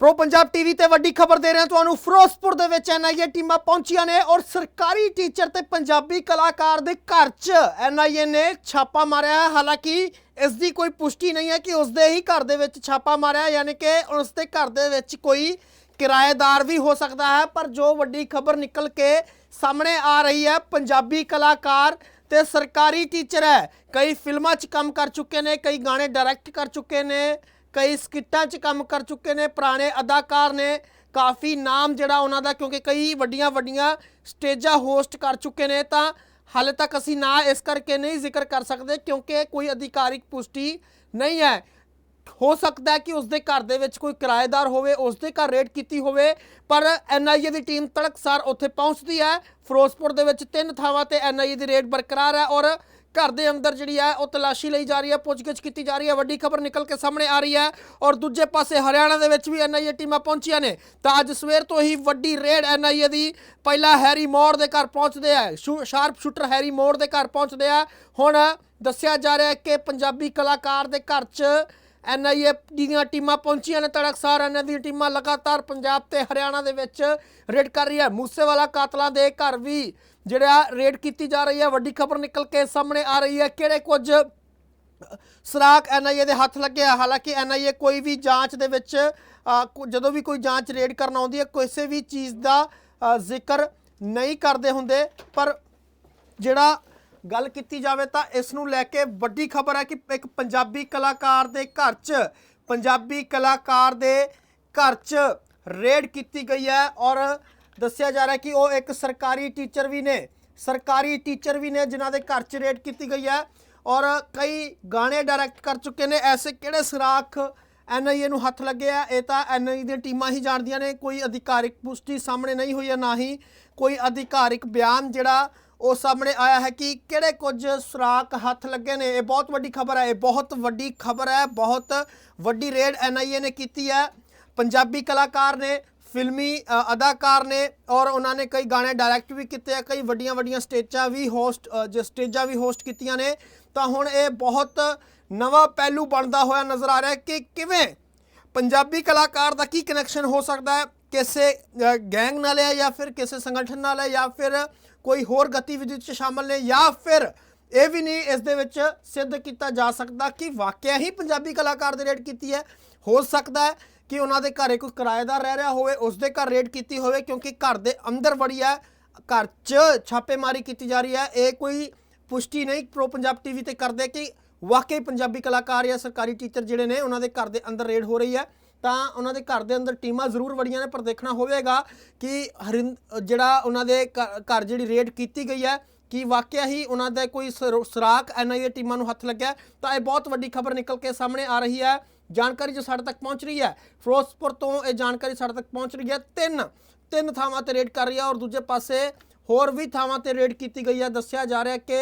Pro Punjab TV ਤੇ ਵੱਡੀ ਖਬਰ ਦੇ ਰਹੇ ਹਾਂ ਤੁਹਾਨੂੰ, ਫਿਰੋਜ਼ਪੁਰ ਦੇ ਵਿੱਚ ਐਨਆਈਏ ਟੀਮਾਂ ਪਹੁੰਚੀਆਂ ਨੇ ਔਰ ਸਰਕਾਰੀ ਟੀਚਰ ਤੇ ਪੰਜਾਬੀ ਕਲਾਕਾਰ ਦੇ ਘਰ 'ਚ ਐਨਆਈਏ ਨੇ ਛਾਪਾ ਮਾਰਿਆ ਹੈ। ਹਾਲਾਂਕਿ ਇਸ ਦੀ ਕੋਈ ਪੁਸ਼ਟੀ ਨਹੀਂ ਹੈ ਕਿ ਉਸ ਦੇ ਹੀ ਘਰ ਦੇ ਵਿੱਚ ਛਾਪਾ ਮਾਰਿਆ ਯਾਨੀ ਕਿ ਉਸ ਦੇ ਘਰ ਦੇ ਵਿੱਚ ਕੋਈ ਕਿਰਾਏਦਾਰ ਵੀ ਹੋ ਸਕਦਾ ਹੈ, ਪਰ ਜੋ ਵੱਡੀ ਖਬਰ ਨਿਕਲ ਕੇ ਸਾਹਮਣੇ ਆ ਰਹੀ ਹੈ, ਪੰਜਾਬੀ ਕਲਾਕਾਰ ਤੇ ਸਰਕਾਰੀ ਟੀਚਰ ਹੈ। ਕਈ ਫਿਲਮਾਂ 'ਚ ਕੰਮ ਕਰ ਚੁੱਕੇ ਨੇ, ਕਈ ਗਾਣੇ ਡਾਇਰੈਕਟ ਕਰ ਚੁੱਕੇ ਨੇ। ਕਈ ਸਕਿੱਟਾਂ 'ਚ ਕੰਮ ਕਰ ਚੁੱਕੇ ਨੇ, ਪੁਰਾਣੇ ਅਦਾਕਾਰ ਨੇ ਕਾਫੀ ਨਾਮ ਜਿਹੜਾ ਉਹਨਾਂ ਦਾ, ਕਿਉਂਕਿ ਕਈ ਵੱਡੀਆਂ ਵੱਡੀਆਂ ਸਟੇਜਾਂ ਹੋਸਟ ਕਰ ਚੁੱਕੇ ਨੇ, ਤਾਂ ਹਾਲੇ ਤੱਕ ਅਸੀਂ ਨਾ ਇਸ ਕਰਕੇ ਨਹੀਂ ਜ਼ਿਕਰ ਕਰ ਸਕਦੇ, ਕਿਉਂਕਿ ਕੋਈ ਅਧਿਕਾਰਿਕ ਪੁਸ਼ਟੀ ਨਹੀਂ ਹੈ। ਹੋ ਸਕਦਾ ਕਿ ਉਸ ਦੇ ਘਰ ਦੇ ਵਿੱਚ ਕੋਈ ਕਿਰਾਏਦਾਰ ਹੋਵੇ ਉਸ ਦੇ ਘਰ ਰੇਡ ਕੀਤੀ ਹੋਵੇ, ਪਰ ਐਨਆਈਏ ਦੀ ਟੀਮ ਤੜਕਸਾਰ ਉੱਥੇ ਪਹੁੰਚਦੀ ਹੈ। ਫਿਰੋਜ਼ਪੁਰ ਦੇ ਵਿੱਚ ਤਿੰਨ ਥਾਵਾਂ ਤੇ ਐਨਆਈਏ ਦੀ ਰੇਡ ਬਰਕਰਾਰ ਹੈ ਔਰ ਘਰ ਦੇ ਅੰਦਰ ਜਿਹੜੀ ਹੈ, ਉਹ ਤਲਾਸ਼ੀ ਲਈ ਜਾ ਰਹੀ ਹੈ, ਪੁੱਛਗਿੱਛ ਕੀਤੀ ਜਾ ਰਹੀ ਹੈ, ਵੱਡੀ ਖਬਰ ਨਿਕਲ ਕੇ ਸਾਹਮਣੇ ਆ ਰਹੀ ਹੈ ਔਰ ਦੂਜੇ ਪਾਸੇ ਹਰਿਆਣਾ ਦੇ ਵਿੱਚ ਵੀ ਐਨਆਈਏ ਟੀਮਾਂ ਪਹੁੰਚੀਆਂ ਨੇ। ਤਾਂ ਅੱਜ ਸਵੇਰ ਤੋਂ ਹੀ ਵੱਡੀ ਰੇਡ ਐਨਆਈਏ ਦੀ ਪਹਿਲਾ ਹੈਰੀ ਮੋੜ ਦੇ ਘਰ ਪਹੁੰਚਦੇ ਆ ਸ਼ਾਰਪ ਸ਼ੂਟਰ ਹੈਰੀ ਮੋੜ ਦੇ ਘਰ ਪਹੁੰਚਦੇ ਆ। ਹੁਣ ਦੱਸਿਆ ਜਾ ਰਿਹਾ ਹੈ ਕਿ ਪੰਜਾਬੀ ਕਲਾਕਾਰ ਦੇ ਘਰ 'ਚ ਐਨਆਈਏ ਦੀਆਂ ਟੀਮਾਂ ਪਹੁੰਚੀਆਂ ਨੇ ਤੜਕਸਾਰ। ਇਹਨਾਂ ਦੀਆਂ ਟੀਮਾਂ ਲਗਾਤਾਰ ਪੰਜਾਬ ਤੇ ਹਰਿਆਣਾ ਦੇ ਵਿੱਚ ਰੇਡ ਕਰ ਰਹੀ ਹੈ। ਮੂਸੇਵਾਲਾ ਕਾਤਲਾਂ ਦੇ ਘਰ ਵੀ ਜਿਹੜਾ ਰੇਡ ਕੀਤੀ ਜਾ ਰਹੀ ਹੈ। ਵੱਡੀ ਖਬਰ ਨਿਕਲ ਕੇ ਸਾਹਮਣੇ ਆ ਰਹੀ ਹੈ। ਕਿਹੜੇ ਕੁਝ ਸਰਾਕ ਐਨਆਈਏ ਦੇ ਹੱਥ ਲੱਗਿਆ ਹਾਲਾਂਕਿ ਐਨਆਈਏ ਕੋਈ ਵੀ ਜਾਂਚ ਦੇ ਵਿੱਚ ਜਦੋਂ ਵੀ ਕੋਈ ਜਾਂਚ ਰੇਡ ਕਰਨ ਆਉਂਦੀ ਹੈ, ਕਿਸੇ ਵੀ ਚੀਜ਼ ਦਾ ਜ਼ਿਕਰ ਨਹੀਂ ਕਰਦੇ ਹੁੰਦੇ। ਪਰ ਜਿਹੜਾ ਗੱਲ ਕੀਤੀ ਜਾਵੇ ਤਾਂ ਇਸ ਨੂੰ ਲੈ ਕੇ ਵੱਡੀ ਖਬਰ ਹੈ ਕਿ ਇੱਕ ਪੰਜਾਬੀ ਕਲਾਕਾਰ ਦੇ ਘਰ 'ਚ, ਪੰਜਾਬੀ ਕਲਾਕਾਰ ਦੇ ਘਰ 'ਚ ਰੇਡ ਕੀਤੀ ਗਈ ਹੈ ਔਰ ਦੱਸਿਆ ਜਾ ਰਿਹਾ ਕਿ ਉਹ ਇੱਕ ਸਰਕਾਰੀ ਟੀਚਰ ਵੀ ਨੇ, ਸਰਕਾਰੀ ਟੀਚਰ ਵੀ ਨੇ ਜਿਨ੍ਹਾਂ ਦੇ ਘਰ 'ਚ ਰੇਡ ਕੀਤੀ ਗਈ ਹੈ ਔਰ ਕਈ ਗਾਣੇ ਡਾਇਰੈਕਟ ਕਰ ਚੁੱਕੇ ਨੇ, ਐਸੇ ਕਿਹੜੇ ਸੁਰਾਖ ਐਨਆਈਏ ਨੂੰ ਹੱਥ ਲੱਗੇ ਆ, ਇਹ ਤਾਂ ਐਨਆਈਏ ਦੀਆਂ ਟੀਮਾਂ ਹੀ ਜਾਣਦੀਆਂ ਨੇ, ਕੋਈ ਅਧਿਕਾਰਿਕ ਪੁਸ਼ਟੀ ਸਾਹਮਣੇ ਨਹੀਂ ਹੋਈ ਹੈ, ਨਾ ਹੀ ਕੋਈ ਅਧਿਕਾਰਿਕ ਬਿਆਨ ਜਿਹੜਾ ਉਹ ਸਾਹਮਣੇ ਆਇਆ ਹੈ ਕਿ ਕਿਹੜੇ ਕੁਝ ਸੁਰਾਖ ਹੱਥ ਲੱਗੇ ਨੇ। ਇਹ ਬਹੁਤ ਵੱਡੀ ਖਬਰ ਹੈ, ਇਹ ਬਹੁਤ ਵੱਡੀ ਖਬਰ ਹੈ, ਬਹੁਤ ਵੱਡੀ ਰੇਡ ਐਨਆਈਏ ਨੇ ਕੀਤੀ ਹੈ। ਪੰਜਾਬੀ ਕਲਾਕਾਰ ਨੇ, ਫਿਲਮੀ ਅਦਾਕਾਰ ਨੇ ਔਰ ਉਹਨਾਂ ਨੇ ਕਈ ਗਾਣੇ ਡਾਇਰੈਕਟ ਵੀ ਕੀਤੇ ਆ, ਕਈ ਵੱਡੀਆਂ ਵੱਡੀਆਂ ਸਟੇਜਾਂ ਵੀ ਹੋਸਟ ਜੋ, ਸਟੇਜਾਂ ਵੀ ਹੋਸਟ ਕੀਤੀਆਂ ਨੇ। ਤਾਂ ਹੁਣ ਇਹ ਬਹੁਤ ਨਵਾਂ ਪਹਿਲੂ ਬਣਦਾ ਹੋਇਆ ਨਜ਼ਰ ਆ ਰਿਹਾ ਕਿ ਕਿਵੇਂ ਪੰਜਾਬੀ ਕਲਾਕਾਰ ਦਾ ਕੀ ਕਨੈਕਸ਼ਨ ਹੋ ਸਕਦਾ ਹੈ। ਕਿਸੇ ਗੈਂਗ ਨਾਲ ਹੈ ਜਾਂ ਫਿਰ ਕਿਸੇ ਸੰਗਠਨ ਨਾਲ ਹੈ ਜਾਂ ਫਿਰ ਕੋਈ ਹੋਰ ਗਤੀਵਿਧੀ 'ਚ ਸ਼ਾਮਲ ਨੇ ਜਾਂ ਫਿਰ ਇਹ ਵੀ ਨਹੀਂ ਇਸ ਦੇ ਵਿੱਚ ਸਿੱਧ ਕੀਤਾ ਜਾ ਸਕਦਾ ਕਿ ਵਾਕਿਆ ਹੀ ਪੰਜਾਬੀ ਕਲਾਕਾਰ ਦੇ ਰੇਡ ਕੀਤੀ ਹੈ। ਹੋ ਸਕਦਾ ਹੈ ਕਿ ਉਹਨਾਂ ਦੇ ਘਰੇ ਕੋਈ ਕਿਰਾਏਦਾਰ ਰਹਿ ਰਿਹਾ ਹੋਵੇ, ਉਸ ਦੇ ਘਰ ਰੇਡ ਕੀਤੀ ਹੋਵੇ ਕਿਉਂਕਿ ਘਰ ਦੇ ਅੰਦਰ ਵੜੀ ਹੈ, ਘਰ 'ਚ ਛਾਪੇਮਾਰੀ ਕੀਤੀ ਜਾ ਰਹੀ ਹੈ। ਇਹ ਕੋਈ ਪੁਸ਼ਟੀ ਨਹੀਂ ਪ੍ਰੋ ਪੰਜਾਬ ਟੀਵੀ ਤੇ ਕਰਦੇ ਕਿ ਵਾਕਈ ਪੰਜਾਬੀ ਕਲਾਕਾਰ ਜਾਂ ਸਰਕਾਰੀ ਟੀਚਰ ਜਿਹੜੇ ਨੇ, ਉਹਨਾਂ ਦੇ ਘਰ ਦੇ ਅੰਦਰ ਰੇਡ ਹੋ ਰਹੀ ਹੈ। ਤਾਂ ਉਹਨਾਂ ਦੇ ਘਰ ਦੇ ਅੰਦਰ ਟੀਮਾਂ ਜ਼ਰੂਰ ਵੜੀਆਂ ਨੇ, ਪਰ ਦੇਖਣਾ ਹੋਵੇਗਾ ਕਿ ਹਰਿੰਦ ਜਿਹੜਾ ਉਹਨਾਂ ਦੇ ਘ- ਘਰ ਜਿਹੜੀ ਰੇਡ ਕੀਤੀ ਗਈ ਹੈ, ਕਿ ਵਾਕਿਆ ਹੀ ਉਹਨਾਂ ਦਾ ਕੋਈ ਸਰ- ਸੁਰਾਖ ਐਨਆਈਏ ਟੀਮਾਂ ਨੂੰ ਹੱਥ ਲੱਗਿਆ ਤਾਂ ਇਹ ਬਹੁਤ ਵੱਡੀ ਖਬਰ ਨਿਕਲ ਕੇ ਸਾਹਮਣੇ ਆ ਰਹੀ ਹੈ। ਜਾਣਕਾਰੀ ਜੋ ਸਾਡੇ ਤੱਕ ਪਹੁੰਚ ਰਹੀ ਹੈ, ਫਿਰੋਜ਼ਪੁਰ ਤੋਂ ਇਹ ਜਾਣਕਾਰੀ ਸਾਡੇ ਤੱਕ ਪਹੁੰਚ ਰਹੀ ਹੈ। ਤਿੰਨ ਤਿੰਨ ਥਾਵਾਂ ਤੇ ਰੇਡ ਕਰ ਰਹੀ ਹੈ ਔਰ ਦੂਜੇ ਪਾਸੇ ਹੋਰ ਵੀ ਥਾਵਾਂ ਤੇ ਰੇਡ ਕੀਤੀ ਗਈ ਹੈ। ਦੱਸਿਆ ਜਾ ਰਿਹਾ ਕਿ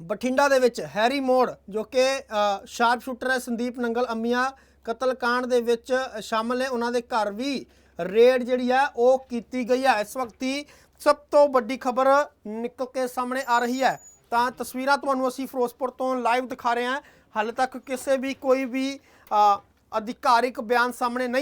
ਬਠਿੰਡਾ ਦੇ ਵਿੱਚ ਹੈਰੀ ਮੋੜ, ਜੋ ਕਿ ਸ਼ਾਰਪ ਸ਼ੂਟਰ ਹੈ, ਸੰਦੀਪ ਨੰਗਲ, ਅੰਮੀਆਂ ਕਤਲकांड ਦੇ ਵਿੱਚ ਸ਼ਾਮਲ ਨੇ। ਉਹਨਾਂ ਦੇ ਘਰ ਵੀ ਰੇਡ ਜਿਹੜੀ ਹੈ ਉਹ ਕੀਤੀ ਗਈ ਹੈ ਇਸ ਵਕਤ ਹੀ ਸਭ ਤੋਂ ਵੱਡੀ ਖਬਰ ਨਿਕਲ ਕੇ ਸਾਹਮਣੇ ਆ ਰਹੀ ਹੈ। ਤਾਂ ਤਸਵੀਰਾਂ ਤੁਹਾਨੂੰ ਅਸੀਂ ਫਿਰੋਜ਼ਪੁਰ ਤੋਂ ਲਾਈਵ ਦਿਖਾ ਰਹੇ ਹਾਂ। ਹਾਲੇ ਤੱਕ ਕਿਸੇ ਵੀ ਕੋਈ ਵੀ ਅਧਿਕਾਰਿਕ ਬਿਆਨ ਸਾਹਮਣੇ ਨਹੀਂ